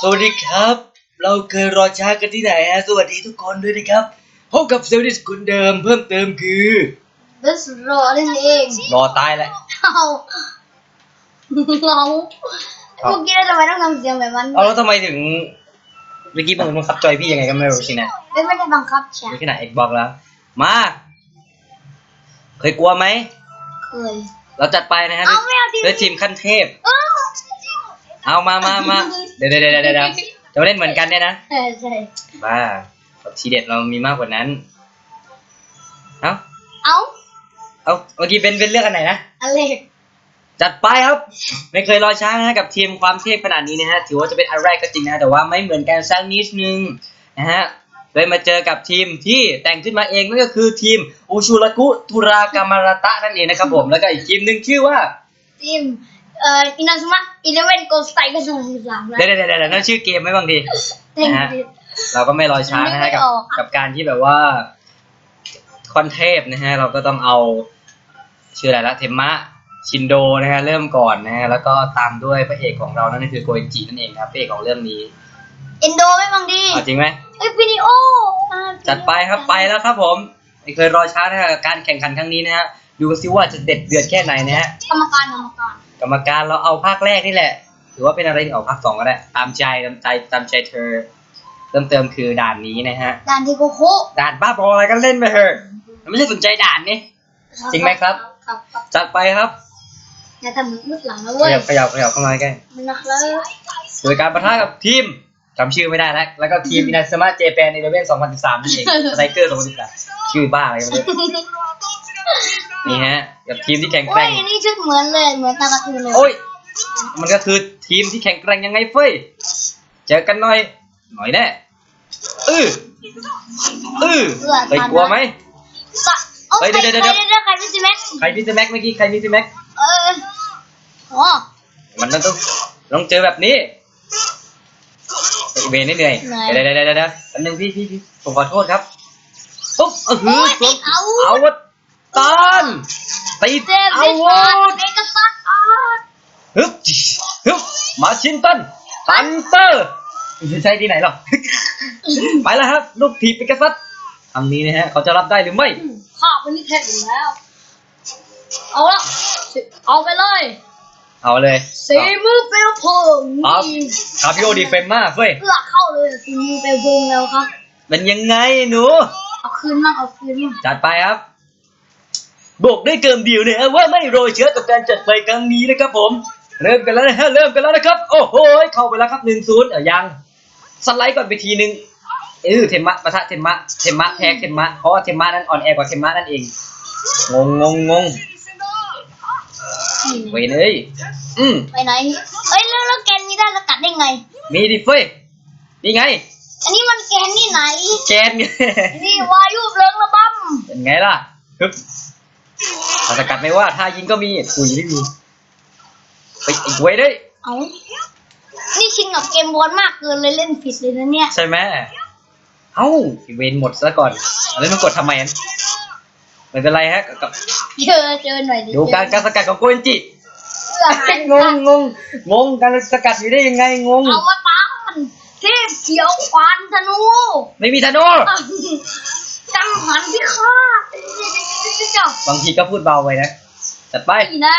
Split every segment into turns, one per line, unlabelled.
สวัสดีครับ เราเคยรอช้ากันที่ไหนฮะสวัสดีทุกคนด้วยนะครับพบกับเซลลิสคนเดิมเพิ่มเติมคือ
เดสรอนั่นเอง
รอตายแหละ
เอาเราเมื่อกี้ทำไมต้องทำเสียงแบบนั้น
เอาแล้วทำไมถึงเมื่อกี้มันบังคับจอยพี่ยังไงก็ไม่รู้สินะ
ไม่ไม่ได้บังคับใช่
นี่ขนาดเอกบอกแล้ว มา เคยกลัวไหม
เคย
เราจัดไปนะฮะ
เอาไม่เอาที
ด้วยทีมขั้นเทพ
เออ
เอามามามาเดี๋ยวเดี๋ยวเดี๋ยวเดี๋ยวเดี๋ยวจะมาเล่นเหมือนกันเนี่ยนะ
ใช่ใช่
บ้าทีเด็ดเรามีมากกว่านั้น เอ้า
เอ้า
เอาเมื่อกี้เป็นเป็นเลือกอันไหนนะ
อะไร
จัดไปครับ ไม่เคยรอช้านะกับทีมความเทพขนาดนี้นะฮะ ถือว่าจะเป็นอันแรกก็จริงนะ แต่ว่าไม่เหมือนกันสักนิดนึงนะฮะเลยมาเจอกับทีมที่แต่งขึ้นมาเองนั่นก็คือทีมอุชูรกุทุรากามารตะนั่นเองนะครับผม แล้วก็อีกทีมหนึ่งชื่อว่า
ทีม เอ่ออินาซุมะอีเลเว่นโกสไตก็สองสิบสามแล้ว
เดี๋ยวเดี๋ยวเดี๋ยวเดี๋ยวนั่นชื่อเกมไหมบางที
เต็ม
นะฮะ
ที่
เราก็ไม่รอช้านะฮะกับ
ไม่ออก
กับการที่แบบว่าคอนเทพนะฮะเราก็ต้องเอาชื่ออะไรละเทมมะชินโดนะฮะเริ่มก่อนนะฮะแล้วก็ตามด้วยพระเอกของเรานั่นก็คือโกเอนจินั่นเองครับพระเอกของเรื่องนี้
เอนโดไม่บางดี
เอาจริงไหม
เอ้ยวิดีโออ่า
จัดไปครับไปแล้วครับผมไม่เคยรอช้านะฮะกับการแข่งขันครั้งนี้นะฮะดูกันซิว่าจะเด็ดเดือดแค่ไหนนะฮะ
กรรมการกรรมการ
กรรมการเราเอาภาคแรกนี่แหละ ถือว่าเป็นอะไรที่ออกภาคสองก็ได้ ตามใจตามใจตามใจเธอ เติมเติมคือด่านนี้นะฮะ
ด่านที่โกโค
ด่านบ้าบออะไรก็เล่นไปเถอะมันไม่ใช่สนใจด่านนี่จริงไหมครับ
ครับครับ
จัดไปครับ
อย่าทำมืดหลังนะ
ข
เว้ย
ยับขยับขยับเข้ามาใกล้
มันนักเลย
โดยการประทะกับทีมจำชื่อไม่ได้แล้วแล้วก็ทีมอินาสมาเจแปนในเลเวล2013นี่เองสไตเกอร์2013ชื่อบ้าอะไรกันไม่รู้ นี่ฮะ กับทีมที่แข็งแก
โอ้
ร่
ย
ง
นี่ชุดเหมือนเลยเหมือนตาการ์ตูนเลย
โอ้ย มันก็คือทีมที่แข็งแกร่งยังไงเฟ้ย เจอกันหน่อย หน่อยแน่อืออือเคยกลัวไหม
สะโอ้
เฮ้ยเดี๋ยวเดี๋ยวเดี๋ยว
ใครเดี๋ยวใครพี่ซิแม็ก
ใครพิซแม็กเมื่อกี้ ใครพิซแม็ก
เอออ๋อ
มันต้องต้องเจอแบบนี้ไอ้เวนนี่เหนื่อยเดี๋ยวเดี๋ยวเดี๋ยวเดี๋ยวเดี๋ยวแป๊บนึงพี่พี่พี่ผมขอโทษครับปุ๊บเออหื
โอ้
อย
ติดอาวุ
เอา
ธ
วะ ตอนติด
เจม
อา
ส์
วุ
บอล
ธ
เมกาซัตอาร์ต
ฮึบฮึบมาชินตันตันเตอร์จะใช่ที่ไหนหรอไปแล้วครับ ลูกทีบปิกัสซัตคำนี้นะฮะ เขาจะรับได้หรือไม่
ข้าเป็นนิเทศอยู่แล้ว เอาละเอาไปเลย
เอาเลย
สีมือเปลวเพลิง
ครับ
นี่
คาพิโอดีเฟมมากเว้ย
เพื่อเข้าเลยสีมือเปลวเพลิงแล้วครับ
เป็นยังไงหนู
เอาคืนมั่งเอาคืนมั่ง
จัดไปครับ บอกได้เกิมเดียวเนี่ยว่าไม่โรยเชื้อกับการจัดไปครั้งนี้นะครับผม เริ่มกันแล้วนะฮะเริ่มกันแล้วนะครับ โอ้โหเข้าไปแล้วครับหนึ่งศูนย์เออยังสไลด์ก่อนไปทีนึงเออเทมมะปะทะเทมมะเทมมะแพ้เทมมะเพราะว่าเทมมะนั้นอ่อนแอกว่าเทมมะนั่นเองงงงงงงเว้ยเอ้ยอืม
ไปไหนเอ้ยแล้วแล้วแกนนี้ได้สกัดได้ไง
มีดิเฟ้ยนี่ไง
อันนี้มันแกนนี่ไหน
แกนไง
นี่วายุเพลิงระบ
เป็นไงล่ะฮึบ ถ้าสกัดไม่ว่าถ้ายิงก็มีคุยไม่มีไปอีกเว้ยเด้ยำ
เอานี่ชินกับเกมบอลมากเกินเลยเล่นผิดเลยนะเนี่ย
ใช่ไหมเอ้าเวนหมดซะก่อนแล้วมันกดทำไมอันไม่เป็นไรฮะกับ
เจอเจอหน่อยดิ
ดูการการสกัดของโกเอนจิ
เพื่อหาย
งงงงงงการสกัดอยู่ได้ยังไงงง
เอามาตานเทพเขียวควานธนู
ไม่มีธนู
จังหันพิฆาตเจ้า
บางทีก็พูดเบาไปนะจัดไป
อีน่า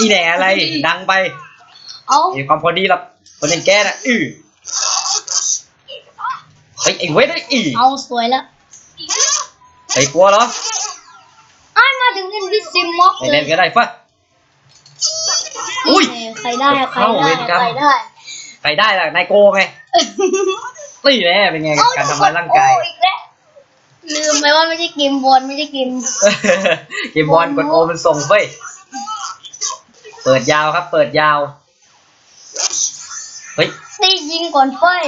อีแหน่อะไร ดังไป
เอา
มีความพอดีหรอกคนอย่างแกน่ะอือเฮ้ยไอ้เว้ยได้อี
เอาสวยแล้ว
ไอ้กลัวเหรอ
ไอ้ายมาถึงเล่นดิซิมม็อก
ไม่
เล
เล่
ย
นก็ได้ฟะอุ้ย
ใครได้ใคร
เข้าเว
ได้
รกรรม
ใครได้
ใครได้ล่ะนายโกไงนี่แน่เป็นไง
เอ
การทำลายร่างกาย
โอ้อีกแล้วลืมไปว่าไม่ใช่เกมบอลไม่ใช่เกม
เกมบอลกดโอมันส่งเฟ้ย เปิดยาวครับ เปิดยาว เฮ้ย
ตียิงก่อนเฟ้ย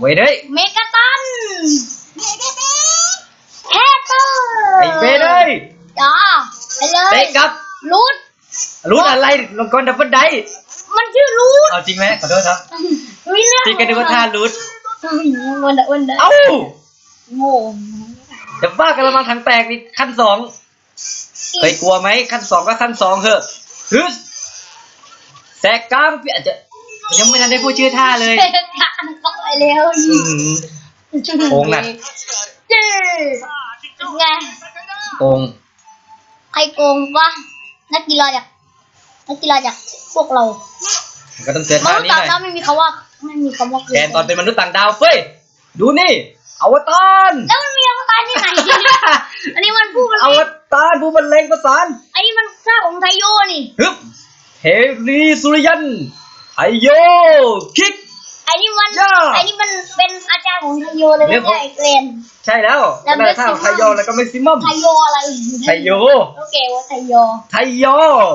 เว้ยเฮ้ย
เมกาตันแฮตเตอร์
ไอ้เว้ยเฮ้ย
จ้าไปเลย
เตะกลับ
รูด
รู้อะไรลงกอนดับเบิลได
มันชื่อรูด
เอาจริงไหมขอโทษครับ
วิลเลียม
พี่ก็นึกว่าท่ารูด
วันเดอวันเดอ
เอ้า
โง่
จะบ้ากันละมาทางแตกนี่ขั้นสองเคยกลัวไหมขั้นสองก็ขั้นสองเถอะฮึสแสกกลางพี่อาจจะยังไม่ทันได้พูดชื่อท่าเลย
กลางแล้ว
อืมโกงน่ะ
เจ๊ไง
โกง
ใครโกงวะนักกีฬาจากนักกีฬาจากพวกเรา
ก็ต้องเจอ
ม
ท่า
นุษย์
นี้
ต่าง
หน่อย
ดาวไม่มีคำว่าไม่มีคำว่าโกง
แกตอนเป็นมนุษย์ต่างดาวเฟ้ยดูนี่ อวตาร
แล้วมันมีอวตารที่ไหน อันนี้มันพูดมัน
อวตารผู้บรรเลงประสาน
ไอ้นี่มันท่าของไทโยนี่
ฮึบเฮรีสุริยันไอโยคิก
ไอ้นี่มัน
ย่า
ไอ้นี่มันเป็นอาจารย์ของไทโยเลย
เรื่
ไม่
องของ
ใช่เกรน
ใช่แล้ว
แล้ว
นั่นแหละท่าของไทโยแล้วก็เม็กซิมัม
ไทโยอะไร
ไทโย
โอเคว่าไทโย
ไทโย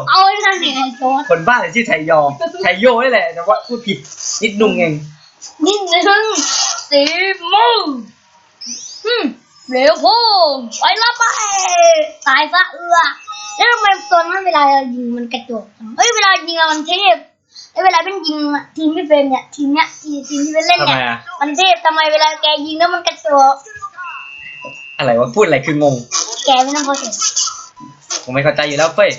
เอาไอ้นั่นไงไทโย
คนบ้าเลยชื่อไทยอไทโยนี่แหละ แต่ว่าพูดผิดนิดนึงเอง
นิดนึง สีมูอืมเร็วพูไปละไป ตายซะเอือแล้วทำไมตัวนั้นเวลาเรายิงมันกระจกเอ้ยเวลายิงอะมันเทพไอ้เวลาเป็นยิงอะทีมที่เป็นเนี่ยทีมเนี้ยทีมทีมที่เป็นเล่น
ทำไม
เนี่ย
อะ
มันเทพทำไมเวลาแกยิงแล้วมันกระจก
อะไรวะพูดอะไรคืองง
แกไม่ต้องเข้าใจ
ผมไม่เข้าใจอยู่แล้วเฟ้ย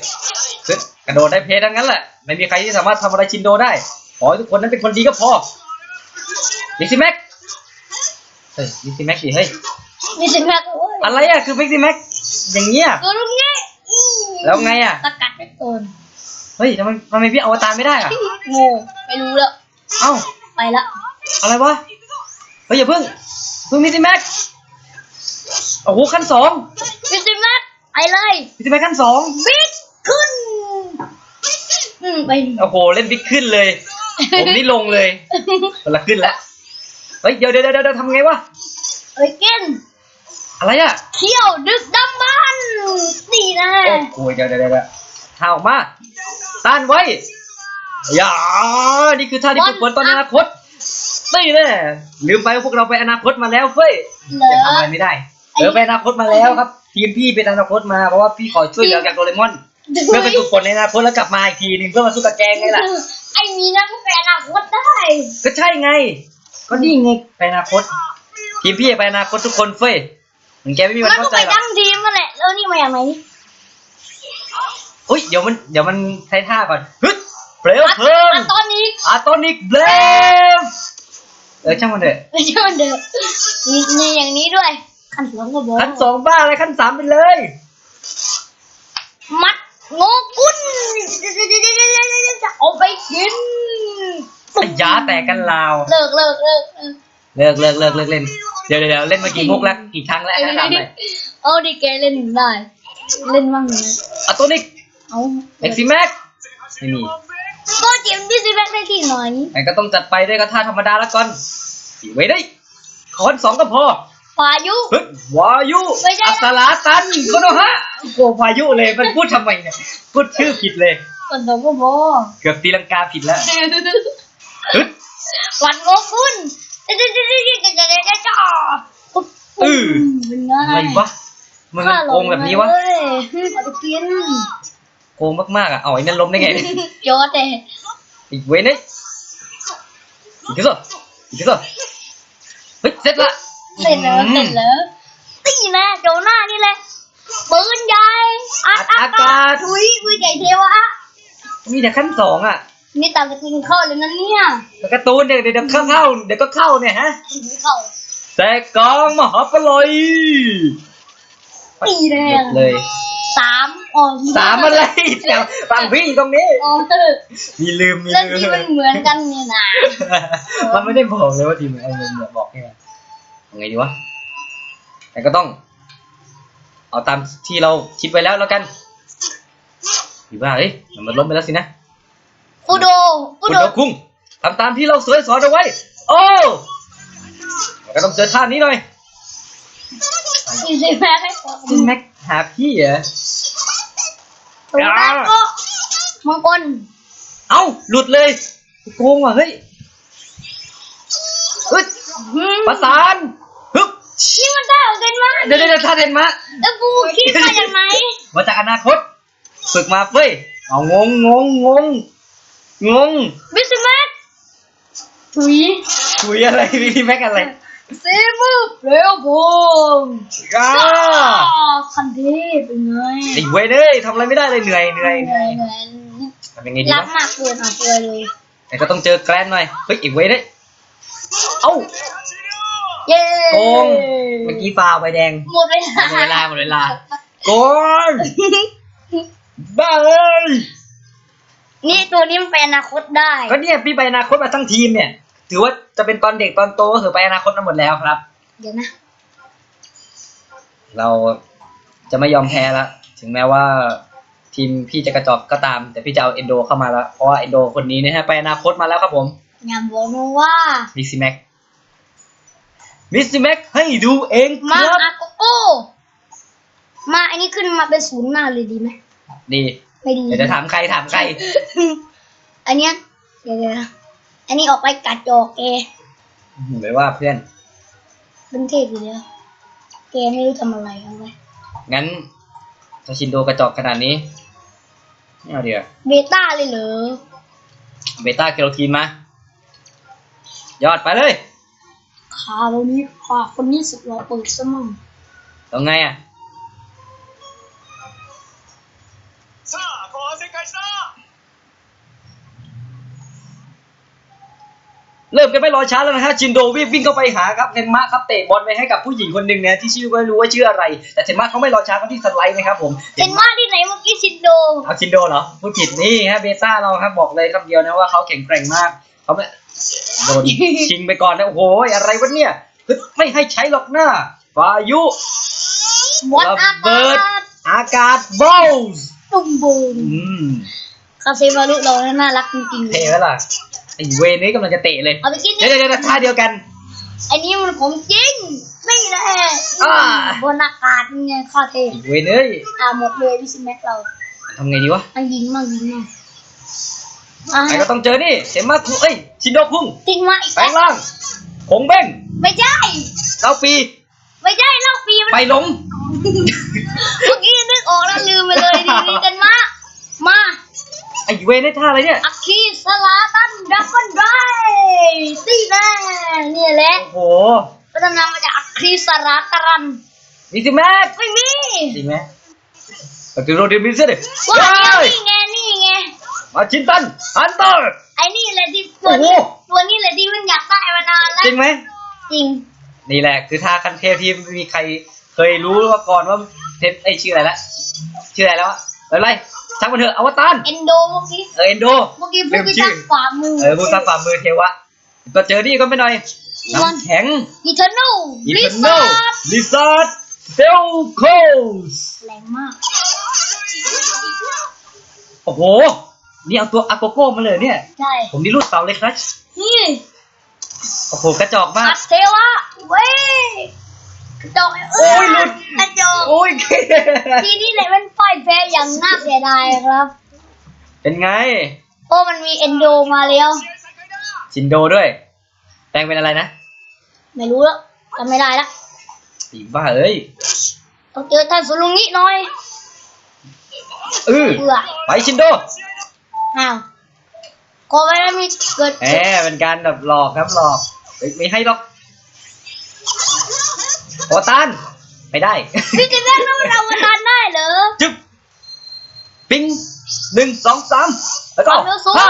คือกระโดดได้เพลทั้งนั้นแหละ ไม่มีใครที่สามารถทำอะไรชินโดได้ ขอให้ทุกคนนั้นเป็นคนดีก็พอลิซี่แม็ก เฮ้ยลิซี่แม็กดิเฮ้ย
นี่สิแม่โอ้ย
อะไรอะคือลิซี่แม็กอย่างเงี้ย
ตัวลูกนี้อี
แล้วไงอะ
สกัดไปโดน
เฮ้ยทำไมทำไมพี่อวตารไม่ได้อะ
โงงไม่รู้แล้ว
เอ้า
ไปละ
อะไรวะเฮ้ยอย่าเพิ่งเพิ่งลิซี่แม็กโอ้โหขั้นสอง
นี่สิแม่ไปเลย
ลิซี่แม็กขั้นสอง
บิ๊กขึ้นอืมไป
โอ้โหเล่นบิ๊กขึ้นเลยผมนี่ลงเลยคนละขึ้นแล้ว เฮ้ยเดี๋ยวเดี๋ยวเดี๋ยวเดี๋ยวทำไงวะ
เอ้ยเกิน
อะไรอะ
เที่ยวดึกดำบรรพ์นี่นะ
โอ้โหเดี๋ยวเดี๋ยวเดี๋ยวเดี๋ยวท่าออกมาต้านไว้อย่านี่คือท่าที่ฝึกฝนตอนอนาคตนี่แน่ลืมไปว่าพวกเราไปอนาคตมาแล้วเฟ้ย
เหร
จะ
อ
ทำอะไรไม่ได้เออไปอนาคตมาแล้วครับ ทีมพี่เป็นอนาคตมาเพราะว่าพี่ขอช่วยเหลือจากโดเรมอนเพื่อไปฝึกฝนในอนาคตแล้วกลับมาอีกทีหนึงเพื่อมาสู้กับแกงไงล่ะ
ไอ้มีนั่นแฟนอนาคตได้
ก็ใช่ไง ก็นี่ไงไปอนาคต ทีมพี่ไปอนาคตทุกคนเฟ้ยเหมือนแกไม่มีวัน
มันก็
เข้าใจ
ไป
หรอก
ตั้งทีมมาแหละแล้วนี่มาอย่างไรนี่
อุ้ยเดี๋ยวมันเดี๋ยวมันใช้ท่าก่อนฮึดเปลวเพลิง
อะตอนนี้
อะตอนิกเบลมเออช่างมันเถอะ
ไม่ใช่มันเดิมมีมีอย่างนี้ด้วยขั้นสองก็บอก
ขั้นสองบ้าอะไรขั้นสามไปเลย
มัดโงกุนจะเอาไปกิน
ไอ้ ยาแตกกันลาว
เลิกเลิกเลิกเลิก
เลิกเลิกเลิกเลิกเล่น เดี๋ยวเดี๋ยวเดี๋ยวเล่นมากี่มุกแล้วกี่ครั้งแล้วนะถามหน่อย
เอาดิแกเล่นได้ เล่นบ้างนะ
อะตอนิก
เอา
เอ็กซิแม็กไม่มี
ก็เตรียมที่ซีแบ็กได้ที่หน่อย
ไอ้ก็ต้องจัดไปด้วยก็ท่าธรรมดาแล้วก่อนไว้ได้ขอขั้นสองก็พอ
พายุ
เฮ้ยวายุ
ไม่ใช่นะ
อัสลาตันก็โนฮะโกวายุเลยมันพูดทำไมเนี่ยพูดชื่อผิดเลย
ส่วนตัวก็พอ
เกือบตีลังกาผิดแล้วฮึด
วันโงกุนจะจะจะจะจะจะจะจะจะปุ๊บ
อื้อ
เป็นไง
อะไรวะมันมันโกงแบบนี้วะ
เว้ยเอาไปกิน
โกงมากๆอะเอาไอ้นั่นล้มได้ไงเนี่ย
โยนแต่
อีกเว้ยเนี่ยอีกทีสิอีกทีสิเฮ้ยเสร็จละ
เสร็จแล้วเสร็จแล้วตีนะโจหน้านี่แหละปืนใหญ่อัดอากาศทุยปืนใหญ่เทวะ
มีแต่ขั้นสองอะ
นี่ตามกระทิงเข้าเลยนะเนี่ย
แล้วการ์ตูนเนี่ยเดี๋ยวเดี๋ยวเข้าเข้าเดี๋ยวก็เข้าเนี่ยฮะ
ไม่เข้า
แต่กองมหาปลอย
ตีแน่
หมดเลย
สามอ๋อ
สามอะไรแถวฟังพี่ตรงนี้
อ๋อเออ
มีลืมมี
เรื่อง
ลื
นี้มัน
ม
เหมือนกันเนี่ยนะ
มันไม่ได้บอกเลยว่าทีมไหนเอาเงินเนี่ยบอกแค่ยังไงดีวะแต่ก็ต้อง เอาตามที่เราคิดไว้แล้วแล้วกันดีว่าเฮ้ยมันล้มไปแล้วสินะ
ฟูโดฟู
คุณ
โด
โดคุ้งทำตามที่เราสวยสอนเอาไว้ โอ้แล้วก็ต้องเจอท่านี้หน่อย
มีใช่ไหมให้ก่อน
นี่แม็กหาพี่เหรอ
ถูกแล้วก็มังกร
เอ้า หลุดเลยโกงว่ะเฮ้ยเฮ้ย
อืม
ประสานฮึบ
นี่มันได้เอาเป็นมา
เดี๋ยวเดี๋ยวเดี๋ยวท่าเด่นมา
แล้วกูคิดมาจากไหน
มาจากอนาคต ฝึกมาเฟ้ย เอางงงงงง งง
บิสมัสถุย
คุยอะไรพี่แม็กอะไร
เซมูเร็วบู
ก้า
คันเทพเป็นไง
ไอ้เว้ยเด้ยทำอะไรไม่ได้เลยเหนื่อยเหนื่อยเหนื่อย
เหนื่อย
ทำยังไงดี
รับ
วะ
มากเกินอะเกินเลย
แต่ก็ต้องเจอแกรนหน่อยเฮ้ยไอ้เว้ยเด้ยเอ้า
เย้
โกงเมื่อกี้ฟาวใบแดง
หมดเวลา
หมดเวลาหมดเวลาโกงบ้าเลย
นี่ตัวนี้มันไปอนาคตได้
ก็เนี่ยพี่ไปอนาคตมาทั้งทีมเนี่ย ถือว่าจะเป็นตอนเด็กตอนโตก็คือไปอนาคตมาหมดแล้วครับ
เดี๋ยวนะ
เราจะไม่ยอมแพ้แล้วถึงแม้ว่า ทีมพี่จะกระจอกก็ตาม แต่พี่จะเอาเอนโดเข้ามาแล้วเพราะว่าเอนโดคนนี้นะฮะไปอนาคตมาแล้วครับผม
อย่าบอกนะว่า
มิสซิแม็กมิสซิแม็กให้ดูเองค
มา
รับ
อาโกโก้มาอันนี้ขึ้นมาเป็นศูนย์มากเลยดีไหม
ดี
ไม่ดี
เดี๋ยวจะถามใครถามใคร
อันเนี้ยเดี๋ยวๆนะอันนี้ออกไปกัดจอกแก
หรือว่าเพื่อน
เป็นเทพอยู่แล้วแกไม่รู้ทำอะไรเอาไว้
งั้นถ้าชินโดกระจอกขนาดนี้ไม่เอาเดี๋ยว
เบต้าเลยเหรอ
เบต้าเคโรทีนมา ยอดไปเลย
ขาเรานี้ขาคนนี้สุดหล่อเปิดสมอง
ตรงไงอะ เริ่มกันไม่รอช้าแล้วนะฮะชินโดวิ่งวิ่งเข้าไปหาครับเทนมะครับเตะบอลไปให้กับผู้หญิงคนหนึ่งนะที่ชื่อไม่รู้ว่าชื่ออะไร แต่เทนมะเขาไม่รอช้าเขาที่สไลด์นะครับผม
เห็นว่าที่ไหนเมื่อกี้ชินโด
เอาชินโดเหรอพูดผิดนี่ฮะเบต้าเราครับบอกเลยคำเดียวนะว่าเขาแข็งแกร่งมากเขาไม่โดนชิงไปก่อนนะโอ้โหอะไรวะเนี่ยคือไม่ให้ใช้หรอกหน้าพายุ
วัดอา
เบิ
กา
ด
ศ
อากาศบอลส์
ตุ่มบูม
อืม
คาเซมารุเราน่ารักจริงๆเล
เท่
ย
ไหมล่ะ ไอเวรนี้กำลังจะเตะเลย
เอาไปกิน
เดี๋ยว
นี่
เดี๋ยวเดี๋ยวท่าเดียวกัน
อันนี้มันของจริงไม่แน่
อ่า
บนอากาศนี่ไงข้าเทพ
อีกเวรเอ้ย
อ่าหมดเลยพี่ซิแม็กเรา
ทำไงดีวะ
มันยิงมากยิงมากอ่า
ไหนก็ต้องเจอนี่เห็นมาคุเอ้ยชินโดคุง
ทิ้งมาอีก
แปล
แล้ว
งร่างคงเบ้ง
ไม่ใช่
เต้าปี
ไม่ใช่เล่าปีมัน
ไปหลง
เมื่อกี้นึกออกแล้วลืมไปเลยดีดีกันมามา
ไอเวรได้ท่าอะไรเนี่ย
อัคคีสลาตันดับเบิลไรสี่แน่นี่แหละ
โอ้โห
พัฒนามาจากอัคคีสลาตัน
มีสิแม็ก
ไม่มี
จริงไหมปฏิโรดิมินเซ่ดิ
ว่า
ว้า
เดียวยนี่ไงนี่ไง
มาชินตันฮันเตอร์
ไอ้นี่แหละที่ตัวนี้
โอ้โห
ตัวนี้แหละที่มันอยากได้มานานแล้ว
จริงไหม
จริง
นี่แหละคือท่าคันเทพที่ไม่มีใครเคยรู้มาก่อนว่าเทปไอยชื่ออะไรละชื่ออะไรแล้วอะอะไร ช่างมันเถอะอวตาร
เอนโดเมื่อกี้
เออเอนโด
เมื่อกี้
ลื
ผู้
ม
พิ
ชื่
ทั
อ
กษ์ฝ่ามือ
เออผู้สร้างฝ่ามือเทวะก็เจอนี่ก็ไม่หน่อยน้ำแข็ง
อีเทอร์โน
อี
ลิ
เทนโน
ซ่า
ลิซาร์ดเซลโคส
แรงมาก
โอ้โห นี่เอาตัวอาโกโก้มาเลยเนี่ย
ใช่
ผมนี่รูดเสาเลยครับ
นี่
โอ้โห กระจอกมา
อั
ก
ดเทวะเว้ย กระจอก
โอ้ยหลุด
กระจอก
โอ้ย
ทีนี้เลยมันพ่ายแพ้อย่างน่าเสียดายครับ
เป็นไง
เพราะมันมีเอนโดมาแล้ว
ชินโดด้วย แปลงเป็นอะไรนะ
ไม่รู้แล้วจำไม่ได้ละ
อีบ้าเอ้ย
ต้องเจอท่านสุลุงนี้หน่อย
เออ
เบื่อ
ไปชินโด
อ้าวก็ไม่ได้มีเกิด
แหมเป็นการแบบหลอกครับหลอกเฮ้ยไม่ให้หรอก โอตันไม่ได้
พี่จะแม่งต้องเรามาทานได้เหรอ
จึ๊บปิ้งหนึ่งสองสามแล้วก็
ความเร็วสูง
ห้า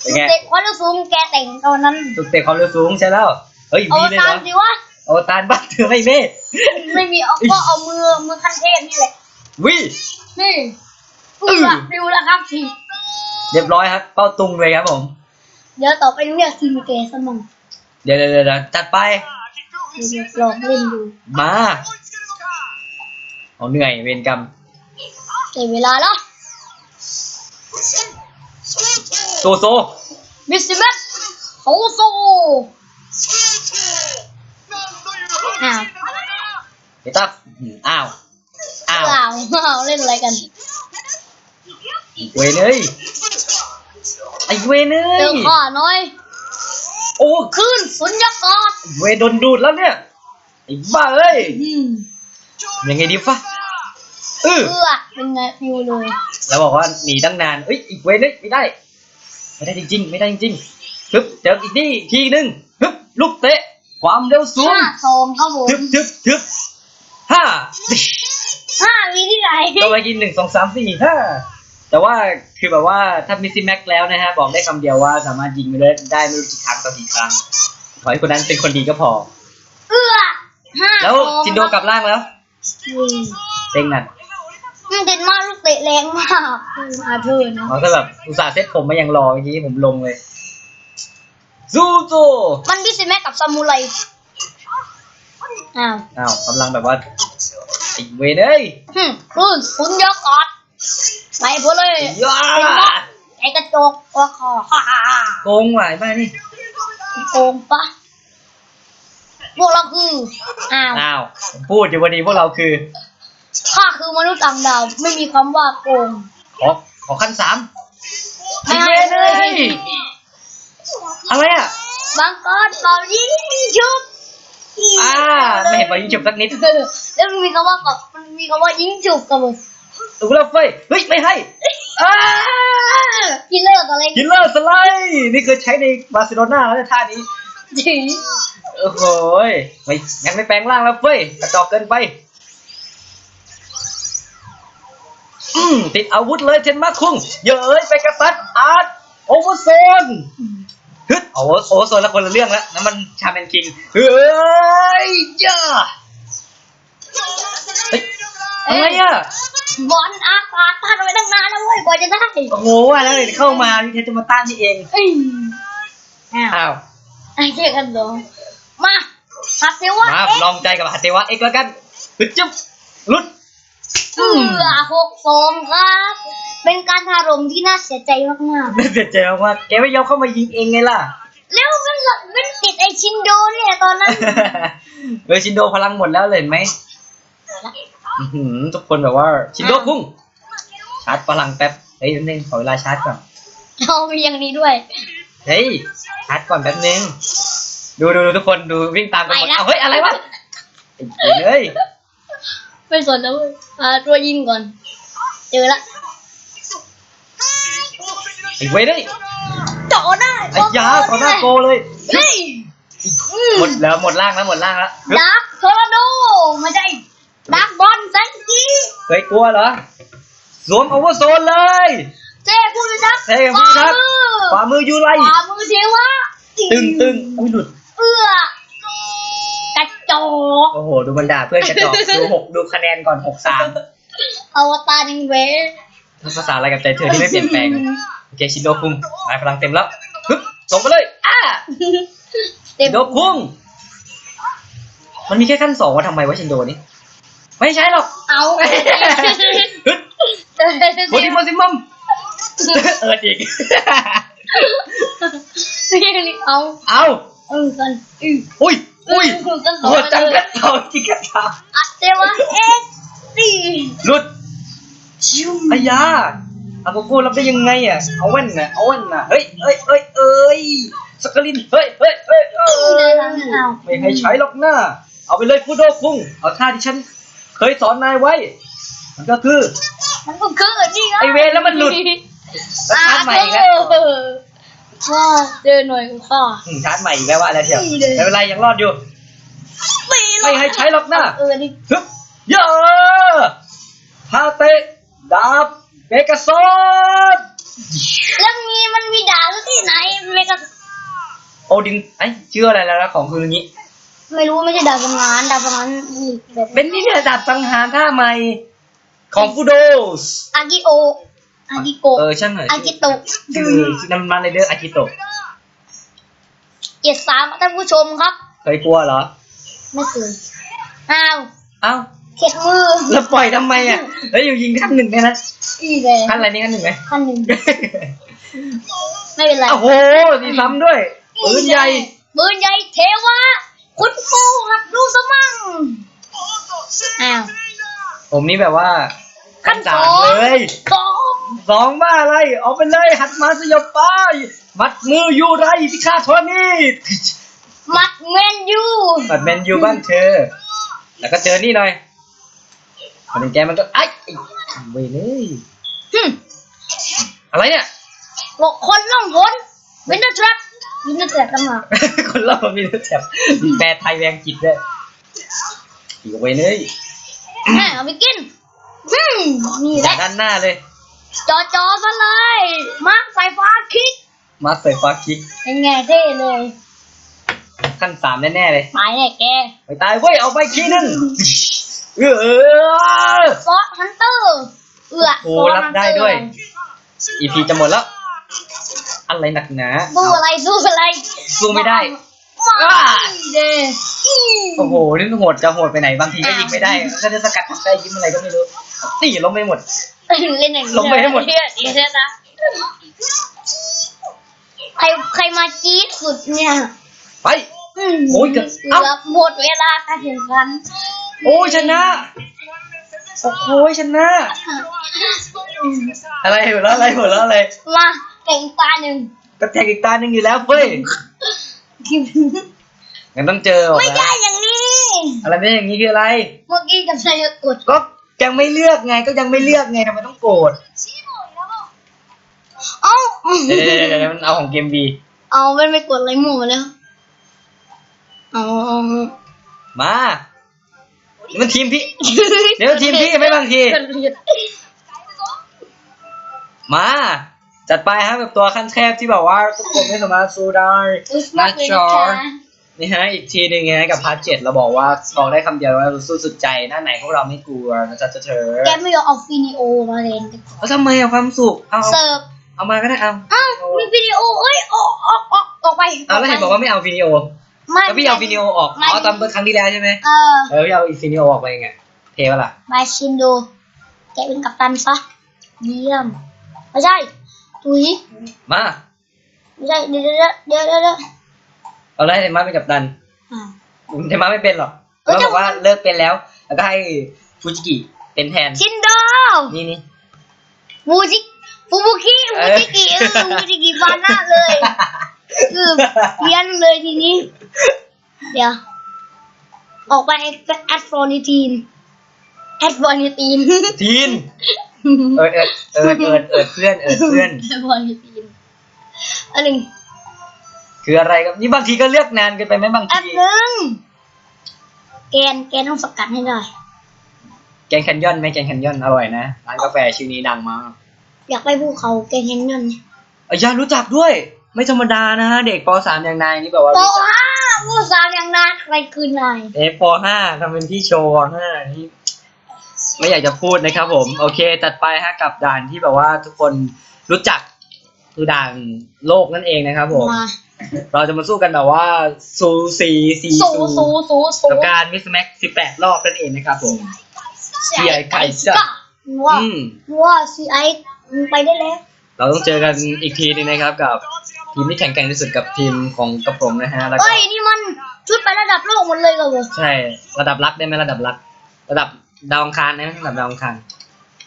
เป็นไง
เด็กควันสูงแกแต่งตอนนั้น
สุดเตะความเร็วสูงใช่แล้ว เฮ้ย
เอา
มีเลย
ตา
เหร
ม
อ
สิวะ
โอตานบ้านเธอไม่เน่
ไม่มีเอาก็เอามือมือคันเทพนี่แหละ
วิ
นี่
อื้
เบื่
อ
อฟิวแล้วครับพี่
เรียบร้อยครับ เป้าตุงเลยครับผม
เดี๋ยวต่อไปเรียกทีมเกสมอง
เดี๋ยวเดี๋ยวเดี๋ยวจัดไป
เดี๋ยว ลองเล่นดู
มา เอาเหนื่อยเวรกรรม
เก็บเวลาแล้ว
โซโซ
มิสซิมัสโซโซอ้าว
เดต้าอ้าวอ้าว
เปล่าเเล่นอะไรกัน
เวยเลยไอเวยเลย
เจอข้อน้อย
อ้
ขึ้นสุญญากาศ
เวนโดนดูดแล้วเนี่ยไอ้บ้าเอ้ย
อืม
ยังไงดีฟะเออ
เอื้อเป็นไงฟิวเลย
แล้วบอกว่าหนีตั้งนานเอ้ยอีกเวนเอ้ยไม่ได้ ไม่ได้จริงๆ ไม่ได้จริงๆฮึบเจออีกทีทีหนึ่งฮึบลูกเตะ ความเร็วสูง
ห้าทองครับผม
ทึบทึบทึบห้า
ห้ามีที่ไหน
ก็ไปกินหนึ่งสองสามสี่ห้า แต่ว่าคือแบบว่าถ้ามิสซี่แม็กแล้วนะฮะบอกได้คำเดียวว่าสามารถยิงไปได้ได้ไม่รู้กี่ครั้งต่อกี่ครั้ง ขอให้คนนั้นเป็นคนดีก็พอ
เอื้อห้า
แล้ว
สอง
จินโดกลับร่างแล้ว
อืม
เต็งนั่น
มันเด่นมากลูกเตะแรงมากอาเธอร์นะ
เขาก็แบบอุตส่าห์เซ็ตผมมายังรอเมื่อกี้ผมลงเลยซูโจ
มันดิสแม็กกับซามูไรอ้าว
อ้าวกำลังแบบว่าไอ้เวรเอ้ย
ฮึรุ่นคุณยกกอด ไปพอเลย
ย่า
ไอ้กระจกโอ้คอฮ่าฮ่าฮ่า
โกงหลายบ้านี่
โกงปะพวกเราคืออ้าว
อ้าวผมพูดอยู่วันนี้พวกเราคือ
ข้าคือมนุษย์ต่างดาวไม่มีคำว่าโกง
ขอขอขั้นสาม
ไม่ให้
เว้ยเลยอะไรอะ
บางกอนเป่ายิงชุบ
อ่าไม่เห็นว่ายิงจบสักนิด
เออแล้วมันมีคำว่ากับมันมีคำว่ายิงจุบกับ มัน
ถูกแล้วเฟ้ยเฮ้ยไม่ให้อ่า
กินเลิกอะไร
ฮิลเลอร์สไลด์นี่เคยใช้ในบาร์เซโลนาแล้วในท่านี้
ถึง
โอ้โหยไม่ยังไม่แปลงร่างแล้วเฟ้ยกระจอกเกินไปอืมติดอาวุธเลยเทนมาคุงเย้ยไปกระตัดอาร์ตโอเวอร์โซนฮึดโอเวอร์โอเวอร์โซนแล้วคนละเรื่องแล้วนั่นมันชาแมนคิงเฮ้ยจ้าเฮ้ยอะไรอะ
บอลอากาศต้านเอาไว้ตั้งนานแล้วเว้ยกว่าจะได้
โอ้โหว่าแล้วเลยเข้ามาวิเทจะมาต้านนี่เอง
เอ้ยอ้าว
อ้าว
ไอ้เจ๊กันเหรอมาฮัตเซวะ
มา
เอ๊ะ
ลองใจกับฮาเทวะเอ็กซ์แล้วกันฮึดจุ๊บลุด
เอือหกสองครับ เป็นการทารมที่น่าเสียใจมาก
เสียใจมากๆแกไม่ยอมเข้ามายิงเองไงล่ะ
ๆแล้วมันหลังมันติดไอชินโดเนี่ยตอนนั้น
เออชินโดพลังหมดแล้วเลยเห็นไหม อื้อหือทุกคนแบบว่า ชินโดพุ่งชาร์จพลังแป๊บ เฮ้ยแป๊บนึงขอเวลาชาร์จก่อน
เอามีอย่างนี้ด้วย
เฮ้ย ชาร์จก่อนแป๊บนึง ดูดูดูทุกคนดูวิ่งตามกันหมด
ไปละ
เอาเฮ้ย อะไรวะไอ้เฮ้ย
ไม่สนแล้วเว้ยอ่าตัวยิงก่อน เจอละ
ไอ้เว้ยเฮ้ย
เจาะได้
ไอ้ยาต่อหน้าโกเลย
เฮ้ย
หมดแล้วหมดล่างแล้วหมดล่างแล้ว
ดักโทอร์นาโดไม่ใช่ ดักบอลแซงกี้
เคยกลัวเหรอสวมโอเวอร์โซนเลย
เจ้ผู้พิทักษ์
เท่ผู้พิทักษ์ขวามือยูไร
ขวามือเทวะ
ตึงตึงอุ้ยหลุด
เอื้อกระจอก
โอ้โห ดูมันด่าเพื่อนกระจอกดูหกดูคะแนนก่อนหกสาม
อวตารยังเว
ภาษาอะไรกับใจเธอที่ไม่เปลี่ยนแปลงโอเคชินโดคุงหายพลังเต็มแล้วฮึบส่งไปเลยอ้า
เต็
ชิ
ม
นโดคุงมันมีแค่ขั้นสองว่าทำไมวะชินโดนี่ ไม่ใช่หรอก
เอา
ฮึดโมดิโมซิมัมเอออีก
เอา
เอา
เออกันอือ
อุ้ยอุ้ย
กัน
โหดจังกันเอาจริงกันค่ะ
อัดเทวะเอ็กซ์ตี
หลุด
ชิว
อายาอาโกโก้รับได้ยังไงอะเอาแว่นน่ะเอาแว่นน่ะเฮ้ยเฮ้ยเฮ้ยเอ้ยสกลินเฮ้ยเฮ้ยเฮ้ยเอ้
เลย
ย
นะเอา
ไม่ให้ใช้หรอกหน้าเอาไปเลยฟูโดคุงเอาท่าที่ฉัน เคยสอนนายไว้ มันก็คือ
มันก็คือนี่ครับ
ไอ้เวรแล้วมันหลุดแล้วชาร์จใหม่อีกแล้ว
เออว้าเจอหน่อยกูค่ะ
อืมชาร์จใหม่อีกแล้วว่าอะไรเชียว
นี่เลย
ไม่เป็นไรยังรอดอยู่ ไม่ให้ใช้หรอกนะ
เออนี่
ฮึบเยอะพาเตะดาบเปกาซอส
แล้วมีมันมีด่าที่ไหนเมกา
โอดินไอ้ชื่ออะไรแล้วนะของคืออย่างนี้
ไม่รู้ไม่ใช่ดาบสังหารดาบสังหารนี่แบบ
เป็นนี่เนี่ยดาบสังหารท่าใหม่ของฟูโดส
อากิโออากิโกะ
เออช่างหน่อย
อากิโตะ
ชื่อชื่อน้ำมันเลยเดอร์อากิโตะ
เจ็ดสามท่านผู้ชมครับ
เคยกลัวเหรอ
ไม่เคยอ้าว
เอ้า
เข็ดมือ
แล้วปล่อยทำไมอะแล้วอยู่ยิงขั้นหนึ่งเนี่ยนะ
อีเลย
ขั้นอะไรนี่ขั้นหนึ่งไหม
ขั้นหนึ่งไม่เป็นไร
โอ้โหมีซ้ำด้วยปืนใหญ่
ปืนใหญ่เทวะ คุณปูหัดดูสมั่งอ้าว
ผมนี่แบบว่า
ขั้นส
สา
อ
ม
ง
เลย
สอง
สองบ้าอะไรเอาไปเลย หัดมาสยบไปมัดมืออยู่ไรพิฆาตโทนี่
มัดแมนยู
มัดแมนยูบ้านเธอ แล้วก็เจอนี่หน่อยพอเป็นแกมันก็ไอ้ไอ้เว้ยเลย
หึ
อะไรเนี่ย
บอกคนล่องหนวินเทอร์ทรัพ วินเทอร์ทรัพตั้งหาก
คนเรามีแถบมีแปลไทยแวงจิตด้วยอยู่ไว้เลย
แม่เอาไปกินฮึมนี่แห
จา
ละ
กด้านหน้าเลย
จอจอซะเลย มาร์คสายฟ้าคิก
มาใส่ฟ้าคิก
เป็นไงเท่เลย
ขั้นสามแน่ๆเลย
ตายแน่แก
ไปตายเว้ย เอาไปอีกทีนึงเออเออ
ซอสฮันเตอร์ เอือ
โอ้
ซอส
รับ
ฮันเตอ
ได้ด้วย อีพีจะหมดแล้ว อะไรหนักหนา
สู้อะไรสู้อะไร
สู้ไม่ได้
ว้าเด้
โอ้โหนี่โหดจะโหดไปไหนบางทีก็ยิงไม่ได้ก็จะสกัดทำได้ยิ้มอะไรก็ไม่รู้ตีลงไปหมด
เล่นอย่างนี้
ลงไปให้หมด
เดี๋ยวเดี๋ยวนะใครใครมาจี๊ดสุดเนี่ย
ไป
ม
โอ้ยเกือบ
เกื
เอ้า
อบหมดเวลาการแข่งขัน
โอ้ยชนะโอ้โหชนะอะไรหัวแล้วอะไรหัวแล้วอะไร
มา แข่งตาหนึ่ง
ก็แทงอีกตาหนึ่งอยู่แล้วเฟ้ยงั้นต้องเจอ
ไม่
นะ
ได้อย่างนี้
อะไรไม่ใช่อย่างนี้คืออะไร
เมื่อกี้กับชายกด
ก็ยังไม่เลือกไงก็ยังไม่เลือกไงทำไมต้องโกรธ
เอ้า
เดี๋ยวเดี๋ยวเดี๋ยวมันเอาของเกมบี
เอาเป็นไปกดอะไรหมู่แล้วเอา
มานี่มันทีมพี่ เดี๋ยวทีมพี่ไม่บางที มา จัดไปฮะแบบตัวขั้นแคบที่แบบว่าทุกคนไม่สามารถสู้ได้
อุสมาเลยนะคะ
นี่ฮะอีกทีหนึ่งฮะกับพาร์ทเจ็ดเราบอกว่าบอกได้คำเดียวว่าเราสู้สุดใจหน้าไหนพวกเราไม่กลัวนะจ๊ะเธอ
แกไม่ยอมเอาฟินิโอมาเล่นกันก่อน
แล้วทำไมเอาความสุขเอาเอา
เสิร์ฟ
เอามาก็ได้เอา
อ้าวมีวิดีโอเอ้ยออกออกออกออกไป
เอาแล้วเห็นบอกว่าไม่เอาวิดีโอ
ไม่
แล้วพี่เอาวิดีโอออกอ๋อตอนครั้งที่แล้วใช่ไหม
เออ
เออพี่เอาอีวิดีโอออกไปไงเทวะล่ะ
มาชิมดูแกเป็นกัปตันซะเยี่ยมไม่ใช่ ถุย
มา
ไม่ใช่เดี๋ยวเดี๋ยวเดี๋ยวเดี๋ยวเดี๋ยว À.
เอาเลยเทมาเป็นกัปตัน
อ่า
เทมาไม่เป็นหรอก
เออ
แล้ว
จะ
บอกว่าเลิกเป็นแล้ว แล้วก็ให้ฟูจิกิเป็นแทน
ชินโด
นี่นี่
ฟูจิฟูบุกิ
เอ
ฟู
อ
จิกิเออฟูจิกิบานหน้าเลยคือเพี้ยนเลยทีนี้ เดี๋ยว ออกไปแอดฟอร์นิทีนแอดฟอร์นิทีน
ทีน เอิดเอิดเอิดเอิดเอิดเพื่อนเอิดเพื่อน
แอดฟอร์นิทีนอันหนึ่ง
คืออะไรครับ นี่บางทีก็เลือกนานเกินไปไหมบาง
แอ
ที
ดหนึ่งแกนแกนต้องสกัดให้ได้
แกงแคนยอนไหมแกงแคนยอนอร่อยนะร้านกาแฟชื่อนี้ดังมาก
อยากไปภูเขาแกนแคนยอน
อาจารย์รู้จักด้วย ไม่ธรรมดานะฮะเด็กป .3 อย่างนายนี่แบบว่า
ปห้าผู้สาวอย่างนานใครคือนาย
เอป .5 ทำเป็นพี่โชว์ .5 นี่ ไม่อยากจะพูดนะครับผม โอเคจัดไปฮะกับด่านที่แบบว่าทุกคนรู้จักคือด่านโลกนั่นเองนะครับผม
มา
เราจะมาสู้กันแบบว่าซูซีซี
สูสูสูสู
กับการมิสแม็ก18รอบนั่นเองนะครับผม
ซีไอ
ไก่จ้ะ
ว่า
อืม
ว่าซีไอไปได้แล้ว
เราต้องเจอกันอีกทีหนึงนะครับกับทีมที่แข็งแกร่งที่สุดกับทีมของกระผมนะฮะแล้วก็
เอ้ยนี่มันชุดไประดับโลกหมดเลยเหรอเว้ย
ใช่ระดับรักได้ไหมระดับรัก ระดับ ดาวอังคารได้ไหมระดับดาวอังคาร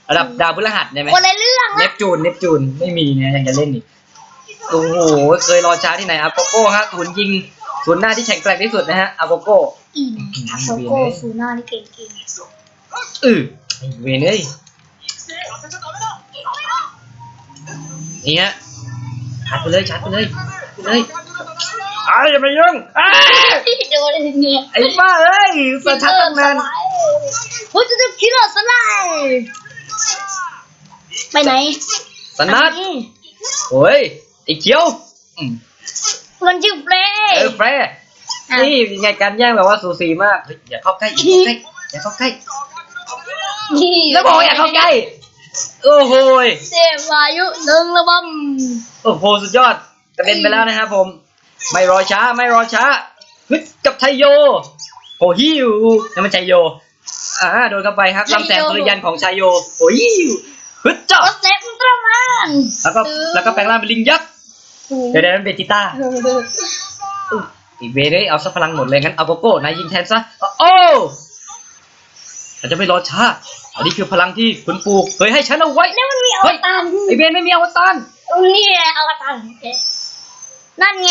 ระดับดาวพฤหัสได้ไหม
คนละเรื่อง
เน
นะ
ปจูนเนปจูนไม่มีเนี่ยยังจะเล่นอีกโอ้โหเคยรอช้าที่ไหนอาโกโก้ฮะศูนย์ยิงศูนย์หน้าที่แข็งแกร่งที่สุดนะฮะอาโกโก้
อีอาโซโกสูน่านี่เก่ง
อือไอ้เวนเอ้ยนี่ฮะชาร์จไปเลยชาร์จไปเลยไป เลยอ้าวอย่าไปยุ่งอ้า
ๆโดนอะไรเนี่ย
ไอ้บ้าเอ้ยสะชัดตั้งนาน
โอ้ยจะจะคิดเหรอสไลด์ไปไหน
สนัด
ไปไห
โอ้ยไอ้เขียวอืม
มันชื่อเปรย์
เออแฟร์
อะ
นี่ยังไงการแย่งแบบว่าสูสีมากเฮ้ยอย่าเข้าใกล้อย่าเข้าใกล้อย่าเข้าใกล้แล้วบอกอย่าเข้าใกล้โอ้โหย
เซวายุหนึ่งระบ
โอ้โหสุดยอด กระเด็นไปแล้วนะครับผม ไม่รอช้าไม่รอช้าฮึดกับชัยโยโอ้ฮิวนั่นมันชัยโยอ่าโดนเข้าไปครับลำแสงสุริยันของชัยโยโอ้ฮิวฮึดำจ้า
โอเซฟอุลตร้าแมน
แล้วก็แล้วก็แปลงร่างเป็นลิงยักษ์เดี๋ยวเดี๋ยวนั้นเป็นกีตาร์อีกเวเลยเอาสักพลังหมดเลยงั้นเอาโกโก้นายยิงแทนซะโอ้เราจะไม่รอช้าอันนี้คือพลังที่คุณปู่เคยให้ฉันเอาไว้
แล้วมันมีอว
เฮ้ย
ตาร
ไอเวนไม่มีอวตาร
นี่แหละอวตารนั่น ไง